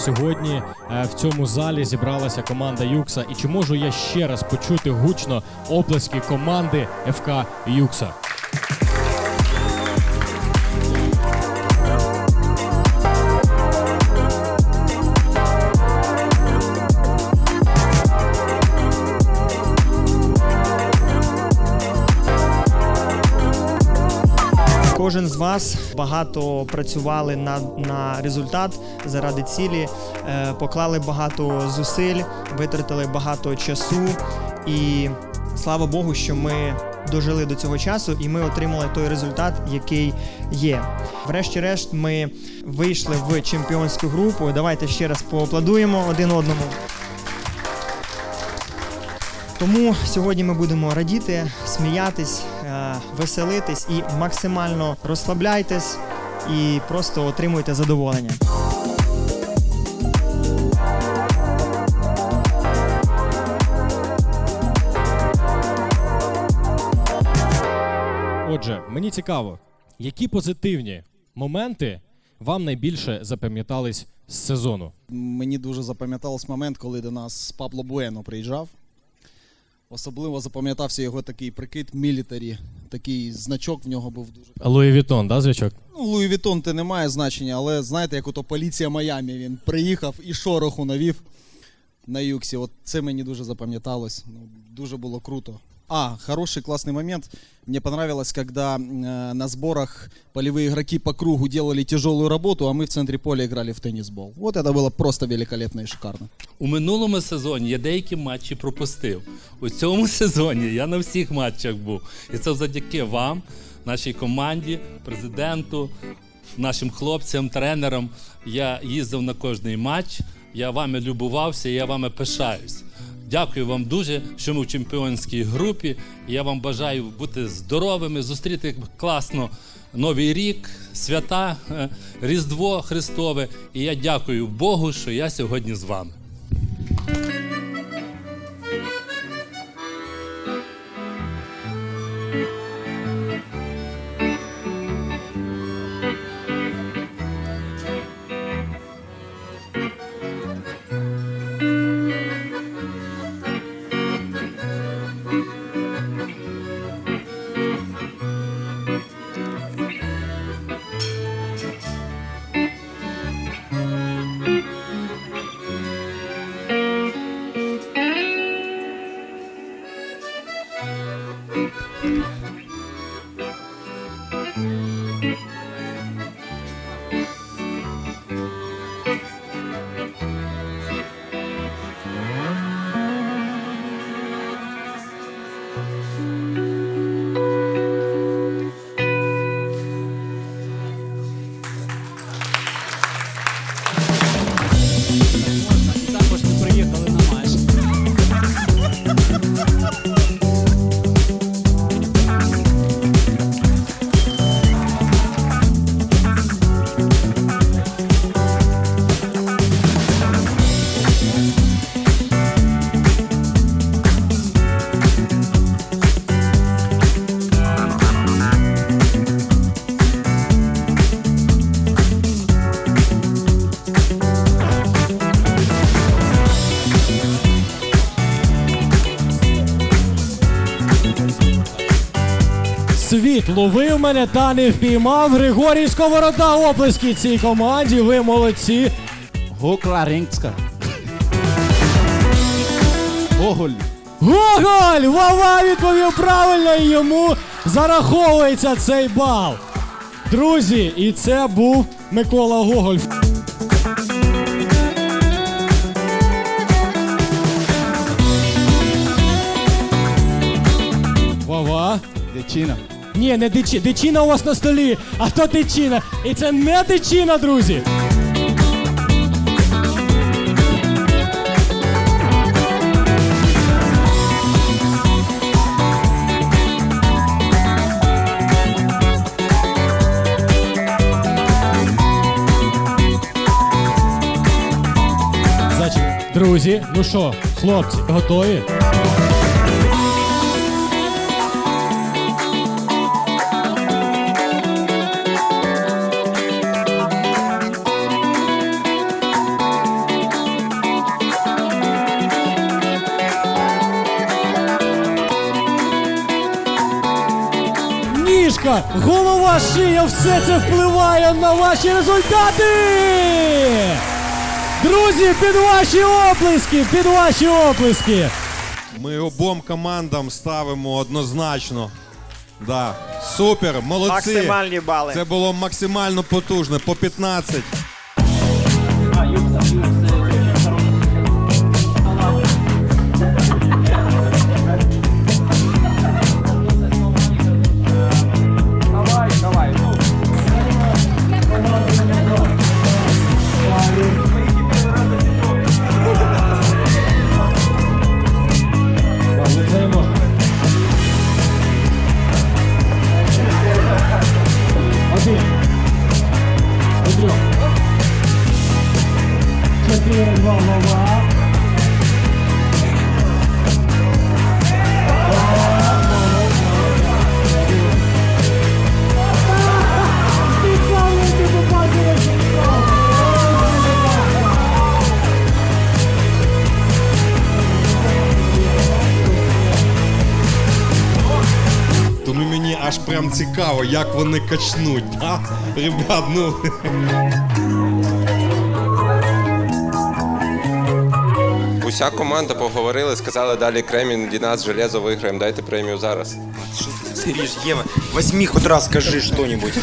сьогодні. Е, В цьому залі зібралася команда Юкса. І чи можу я ще раз почути гучно оплески команди ФК Юкса? Кожен з вас багато працювали на, на результат заради цілі, е, поклали багато зусиль, витратили багато часу. І слава Богу, що ми дожили до цього часу і ми отримали той результат, який є. Врешті-решт, ми вийшли в чемпіонську групу. Давайте ще раз поаплодуємо один одному. Тому сьогодні ми будемо радіти, сміятись, веселитись і максимально розслабляйтесь і просто отримуйте задоволення. Отже, мені цікаво, які позитивні моменти вам найбільше запам'ятались з сезону? Мені дуже запам'ятався момент, коли до нас Пабло Буено приїжджав. Особливо запам'ятався його такий прикид мілітарі. Такий значок в нього був дуже. Луї Вітон, да, звичок? Ну, Луї Вітон ти не має значення, але знаєте, як ото поліція Майамі. Він приїхав і шороху навів на юксі. От це мені дуже запам'яталось. Ну, дуже було круто. А, хороший классный момент. Мне понравилось, когда э, на сборах полевые игроки по кругу делали тяжелую работу, а мы в центре поля играли в теннисбол. Вот это было просто великолепно и шикарно. У минулому сезоні я деякі матчі пропустив. У цьому сезоні я на всіх матчах був. І це завдяки вам, нашій команді, президенту, нашим хлопцям, тренерам. Я їздив на кожний матч, я вами любувався, і я вами пишаюсь. Дякую вам дуже, що ми в чемпіонській групі. Я вам бажаю бути здоровими, зустріти класно Новий рік, свята, е, Різдво Христове. І я дякую Богу, що я сьогодні з вами. Ловив мене та не впіймав. Григорій Сковорода оплески цій команді. Ви молодці. Гукла Рингська. Гоголь. Гоголь! Вова відповів правильно і йому зараховується цей бал. Друзі, і це був Микола Гоголь. Вова. Дичина. Ні, не дичі. Дичина у вас на столі, а то дичина. І це не дичина, друзі. Друзі, ну що, хлопці, готові? Голова, голова, шия, все це впливає на ваші результати. Друзі, під ваші оплески, під ваші оплески. Ми обом командам ставимо однозначно. Да. Супер, молодці. Максимальні бали. Це було максимально потужно, по 15. Аж прям цікаво, як вони качнуть. Да? Ребят, ну. Уся команда поговорили, сказали далі Кремінь, Дінас, Железо виграємо, дайте премію зараз. Сириш, Ева, возьми хоть раз скажи что-нибудь.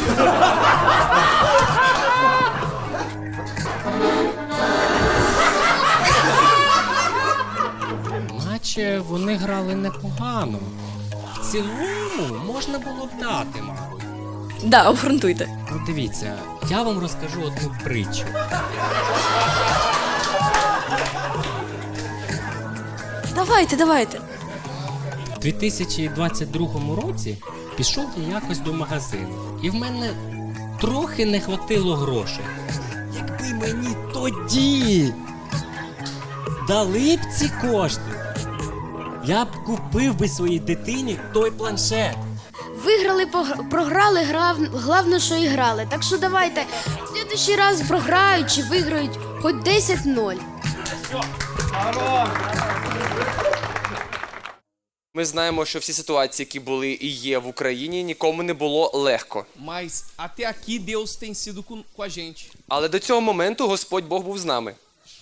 Наче вони грали непогано. В цілому можна було б дати, мабуть. Да, обґрунтуйте. Ну дивіться, я вам розкажу одну притчу. Давайте, давайте. У 2022 році пішов я якось до магазину, і в мене трохи не хватило грошей. Якби мені тоді дали б ці кошти, я б купив би своїй дитині той планшет. Виграли, програли, грав, головне, що і грали. Так що давайте в следующий раз програють чи виграють хоч 10-0. Ми знаємо, що всі ситуації, які були і є в Україні, нікому не було легко. Mas até aqui Deus tem sido com, com a gente. Але до цього моменту Господь Бог був з нами.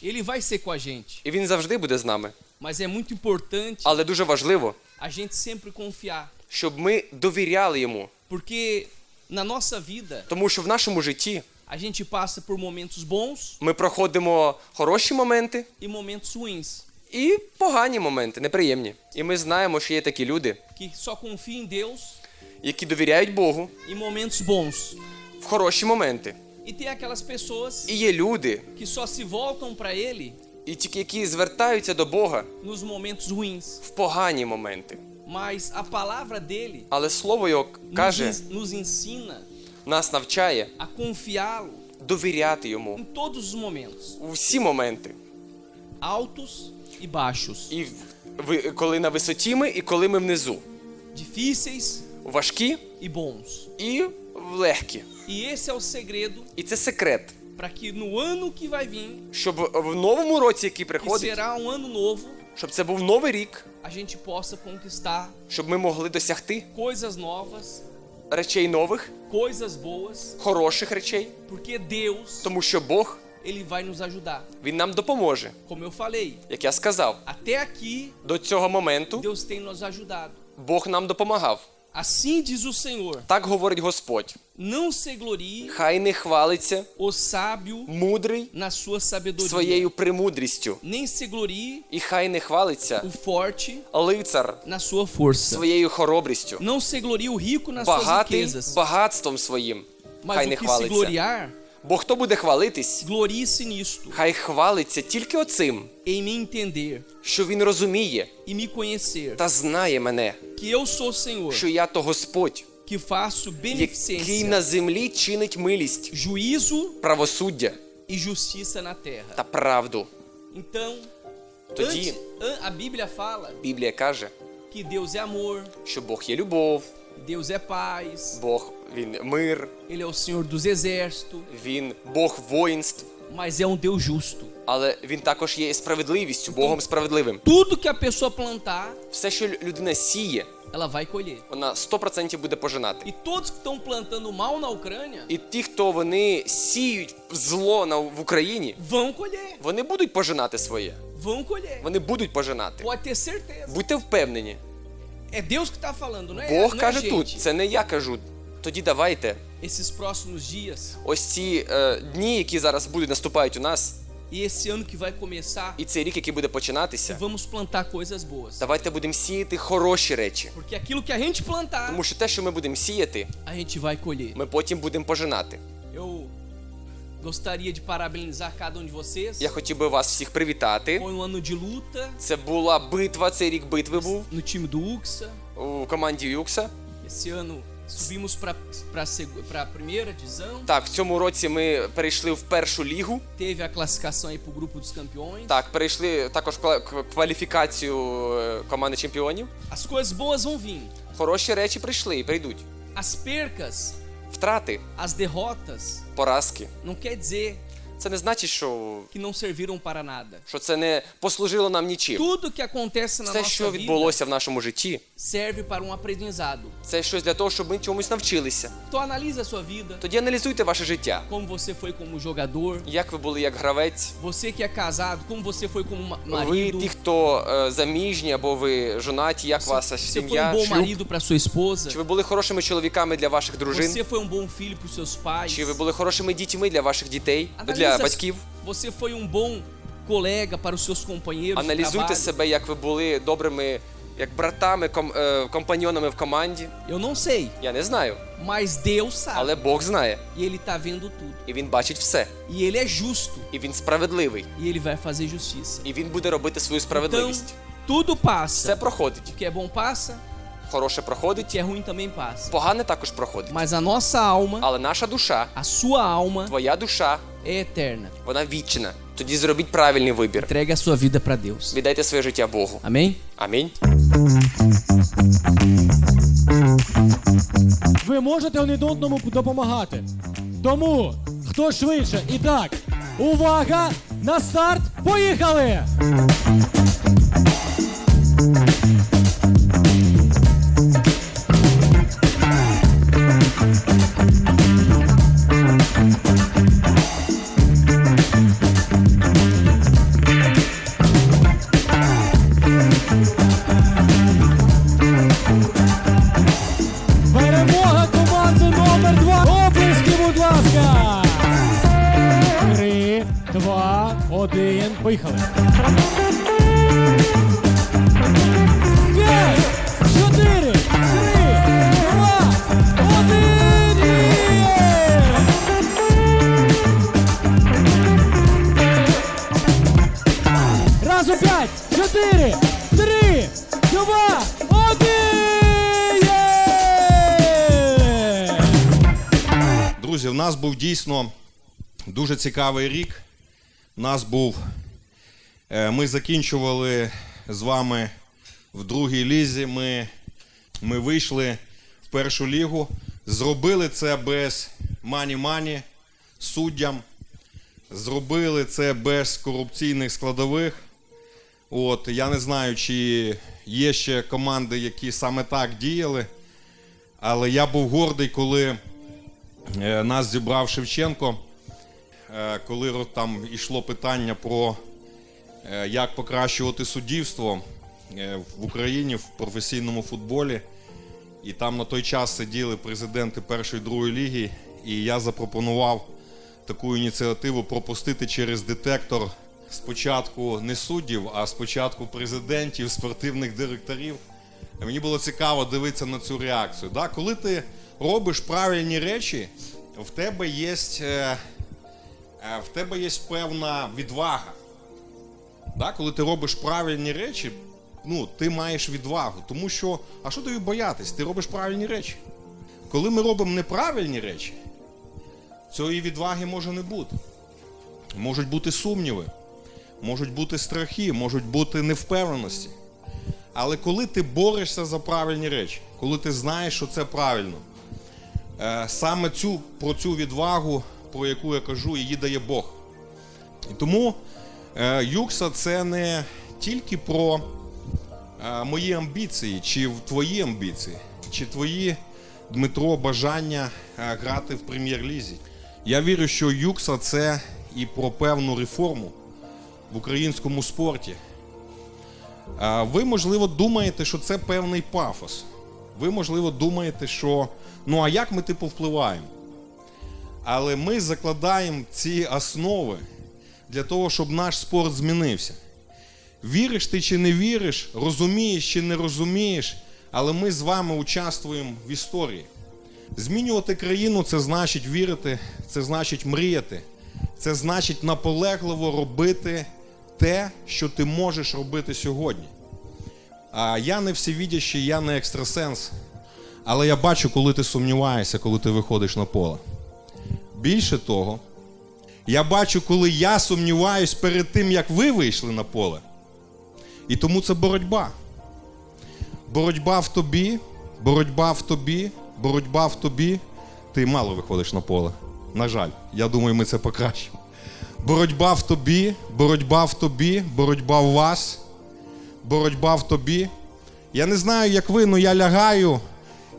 Ele vai ser com a gente. І він завжди буде з нами. Mas é muito importante Але дуже важливо, a gente sempre confiar. щоб ми довіряли йому. Porque na nossa vida, Тому що в нашому житті a gente passa por momentos bons ми проходимо хороші моменти e momentos ruins. і погані моменти, неприємні. І ми знаємо, що є такі люди, Que só confiam em Deus які довіряють Богу em momentos bons. в хороші моменти. E tem aquelas pessoas І є люди, que só se voltam para Ele і які звертаються до Бога nos momentos ruins. в погані моменти. Mas a palavra dele Але слово його каже, ens- nos ensina нас навчає a confiá-lo довіряти йому em todos os momentos, у всі моменти. altos e baixos, І в- коли на висоті ми, і коли ми внизу. difíceis Важкі e bons. і легкі. E esse é o segredo І це секрет, para que no ano que vai vir, щоб в новому році, який que приходить, será um ano novo, щоб це був новий рік, a gente possa conquistar щоб ми могли досягти coisas novas, речей нових, coisas boas, хороших речей, porque Deus, тому що Бог ele vai nos ajudar. він нам допоможе. Como eu falei, Як я сказав, até aqui до цього моменту Deus tem nos ajudado. Бог нам допомагав. Assim diz o Senhor: Так говорить Господь. Não se glorie Хай не хвалиться o sábio мудрий na sua sabedoria, своєю премудрістю, nem se glorie і хай не хвалиться o forte лицар na sua força. своєю хоробрістю, Não se glorie o rico nas suas багатий riquezas, багатством своїм. Хай mas не o que se хвалиться. gloriar, Бо хто буде хвалитись, glorie-se nisto, хай хвалиться тільки оцим, em me entender що він розуміє e me conhecer, та знає мене, que eu sou Senhor, що я то Господь, que faço який beneficência, на землі чинить милість, juízo правосуддя e justiça na terra. та правду. Então, Тоді antes, an- a Bíblia fala Біблія каже, que Deus é amor, що Бог є любов, Deus é paz, Бог він мир, Ele é o Senhor dos exércitos, він Бог воїнств, mas é um Deus justo. але він також є справедливістю, Богом справедливим. Tudo que a pessoa plantar, Все, що людина сіє, ela vai colher. Вона 100% буде пожинати. E todos que estão plantando mal na Ucrânia І ті, хто вони сіють зло на в Україні, vão colher. вони будуть пожинати своє. Vão colher. Вони будуть пожинати. Pode ter certeza. Будьте впевнені. É Deus que tá falando, não é, Бог каже тут, це не я кажу. Тоді давайте Esses próximos dias ось ці е, дні, які зараз будуть наступають у нас, e esse ano que vai começar, і цей рік, який буде починатися, vamos plantar coisas boas. давайте будемо сіяти хороші речі. Porque aquilo que a gente plantar, Тому що те, що ми будемо сіяти, a gente vai colher. ми потім будемо пожинати. Eu gostaria de parabenizar cada um de vocês. Я хотів би вас всіх привітати. Foi um ano de luta Це була битва, цей рік битви був no time do Uxa. у команді Юкса. Esse ano subimos para a primeira divisão. Так, в цьому році ми перейшли в першу лігу. Teve a classificação aí pro grupo dos campeões. Так, перейшли також кла- к- кваліфікацію е, команди чемпіонів. As coisas boas vão vir. Хороші речі прийшли і прийдуть. As percas, Втрати, as derrotas, поразки. não quer dizer Це не значить, що, que não serviram para nada. що це не послужило нам нічим. Tudo que acontece na Все, nossa що vida відбулося в нашому житті, serve para um aprendizado. це щось для того, щоб ми чомусь навчилися. Então analisa a sua vida, Тоді аналізуйте ваше життя. como você foi como jogador, Як ви були як гравець? você que é casado, como você foi como ma- Ви marido, ті, хто е, заміжні або ви жонаті, як ваша você foi um сім'я, bom шлюб? marido para sua esposa, Чи ви були хорошими чоловіками для ваших дружин? você foi um bom filho para os seus pais, Чи ви були хорошими дітьми для ваших дітей, для батьків? você foi um bom colega para os seus companheiros de Аналізуйте trabalho. себе, як ви були добрими, як братами, ком, е, компаньонами в команді. Eu não sei, Я не знаю, mas Deus sabe. але Бог знає, E ele tá vendo tudo. і він бачить все, E ele é justo. і він справедливий, E ele vai fazer justiça. і він буде робити свою Então, справедливість. tudo Все passa. проходить. O que é bom passa, Хороше o проходить, que é ruim também passa. погане також проходить. Mas a nossa alma, Але наша душа, a sua alma, твоя душа, é eterna. вона вічна. Тоді зробіть правильний вибір. Entregue a sua vida para Deus. Віддайте своє життя Богу. Amém? Амінь. Ви можете один одному допомагати. Тому хто швидше. І так, увага! На старт! Поїхали! Один. Поїхали. Чотири, три, два, один. Друзі, в нас був дійсно дуже цікавий рік. Нас був. е, Ми закінчували з вами в другій лізі. Ми, ми вийшли в першу лігу. Зробили це без мані-мані суддям. Зробили це без корупційних складових. От, я не знаю, чи є ще команди, які саме так діяли. Але я був гордий, коли Е, нас зібрав Шевченко, коли там йшло питання про е, як покращувати суддівство е, в Україні в професійному футболі. І там на той час сиділи президенти першої другої ліги, і я запропонував таку ініціативу пропустити через детектор спочатку не суддів, а спочатку президентів, спортивних директорів. Мені було цікаво дивитися на цю реакцію. Да? Коли ти робиш правильні речі, в тебе є, е, е, в тебе є певна відвага. Да? Коли ти робиш правильні речі, ну, ти маєш відвагу. Тому що, а що тобі боятись? Ти робиш правильні речі. Коли ми робимо неправильні речі, цієї відваги може не бути. Можуть бути сумніви, можуть бути страхи, можуть бути невпевненості. Але коли ти борешся за правильні речі, коли ти знаєш, що це правильно, е, саме цю, про цю відвагу, про яку я кажу, її дає Бог. І тому е, Юкса це не тільки про е, мої амбіції, чи твої амбіції, чи твої, Дмитро, бажання е, грати в прем'єр-лізі. Я вірю, що Юкса це і про певну реформу в українському спорті. Ви, можливо, думаєте, що це певний пафос. Ви, можливо, думаєте, що ну а як ми типу впливаємо? Але ми закладаємо ці основи для того, щоб наш спорт змінився. Віриш ти чи не віриш, розумієш чи не розумієш, але ми з вами участвуємо в історії. Змінювати країну це значить вірити, це значить мріяти, це значить наполегливо робити те, що ти можеш робити сьогодні. А я не всевідящий, я не екстрасенс, але я бачу, коли ти сумніваєшся, коли ти виходиш на поле. Більше того, я бачу, коли я сумніваюсь перед тим, як ви вийшли на поле. І тому це боротьба. Боротьба в тобі, боротьба в тобі, боротьба в тобі. Ти мало виходиш на поле. На жаль, я думаю, ми це покращимо. Боротьба в тобі, боротьба в тобі, боротьба в вас, боротьба в тобі. Я не знаю, як ви, але я лягаю,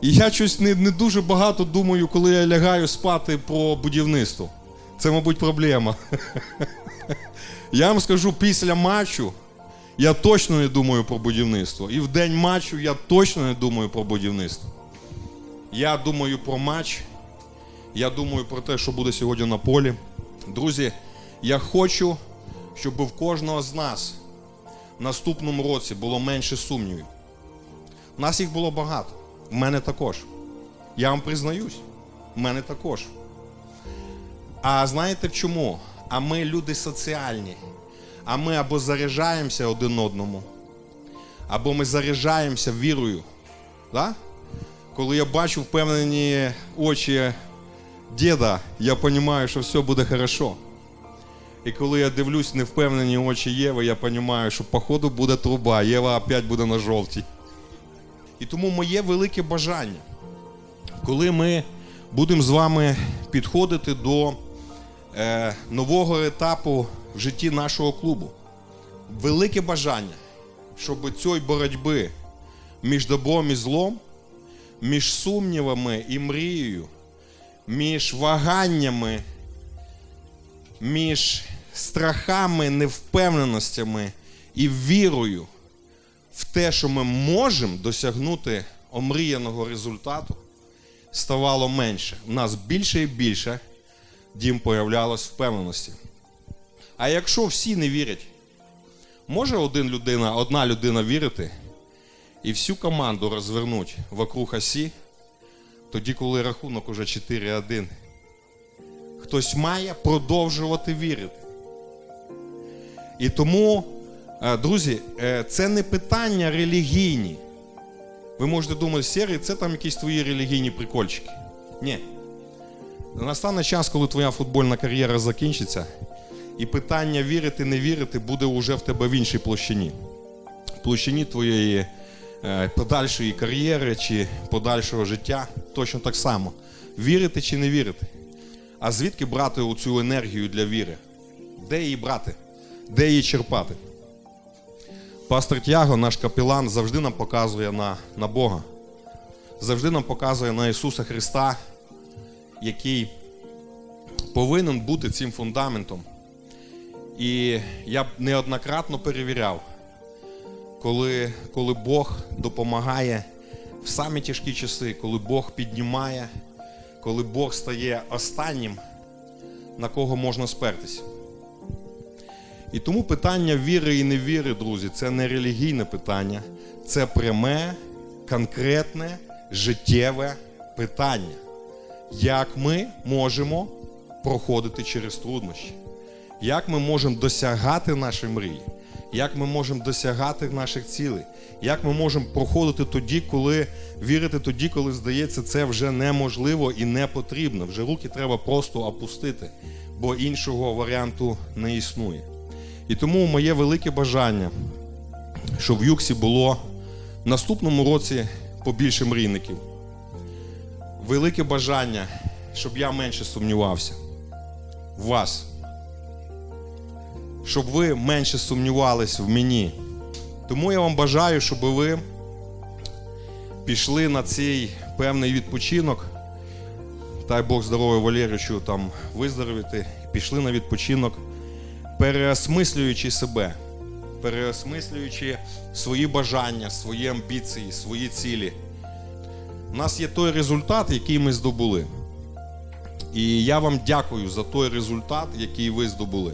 і я щось не, не дуже багато думаю, коли я лягаю спати про будівництво. Це, мабуть, проблема. Я вам скажу, після матчу я точно не думаю про будівництво. І в день матчу я точно не думаю про будівництво. Я думаю про матч. Я думаю про те, що буде сьогодні на полі. Друзі, я хочу, щоб в кожного з нас в наступному році було менше сумнівів. У нас їх було багато. В мене також. Я вам признаюсь, в мене також. А знаєте чому? А ми люди соціальні. А ми або заряджаємося один одному, або ми заряджаємося вірою. Да? Коли я бачу впевнені очі діда, я розумію, що все буде хорошо. І коли я дивлюсь невпевнені очі Єви, я розумію, що походу буде труба, Єва опять буде на жовтій. І тому моє велике бажання, коли ми будемо з вами підходити до е, нового етапу в житті нашого клубу, велике бажання, щоб цієї боротьби між добром і злом, між сумнівами і мрією, між ваганнями, між страхами, невпевненостями і вірою в те, що ми можемо досягнути омріяного результату, ставало менше. У нас більше і більше дім появлялось впевненості. А якщо всі не вірять, може один людина, одна людина вірити і всю команду розвернути вокруг осі, тоді, коли рахунок уже 4-1, хтось має продовжувати вірити. І тому, друзі, е, це не питання релігійні. Ви можете думати, Сергій, це там якісь твої релігійні прикольчики. Ні. Настане час, коли твоя футбольна кар'єра закінчиться, і питання вірити, не вірити буде уже в тебе в іншій площині. В площині твоєї е, подальшої кар'єри чи подальшого життя точно так само. Вірити чи не вірити. А звідки брати оцю енергію для віри? Де її брати? Де її черпати? Пастор Тяго, наш капелан, завжди нам показує на, на Бога. Завжди нам показує на Ісуса Христа, який повинен бути цим фундаментом. І я б неоднократно перевіряв, коли, коли Бог допомагає в самі тяжкі часи, коли Бог піднімає, коли Бог стає останнім, на кого можна спертись. І тому питання віри і невіри, друзі, це не релігійне питання, це пряме, конкретне, життєве питання. Як ми можемо проходити через труднощі? Як ми можемо досягати нашої мрії? Як ми можемо досягати наших цілей? Як ми можемо проходити тоді, коли вірити тоді, коли здається, це вже неможливо і не потрібно. Вже руки треба просто опустити, бо іншого варіанту не існує. І тому моє велике бажання, щоб в Юксі було в наступному році побільше мрійників. Велике бажання, щоб я менше сумнівався в вас. Щоб ви менше сумнівались в мені. Тому я вам бажаю, щоб ви пішли на цей певний відпочинок. Дай Бог здоров'я Валерійовичу там виздоровіти. Пішли на відпочинок, переосмислюючи себе, переосмислюючи свої бажання, свої амбіції, свої цілі. У нас є той результат, який ми здобули. І я вам дякую за той результат, який ви здобули.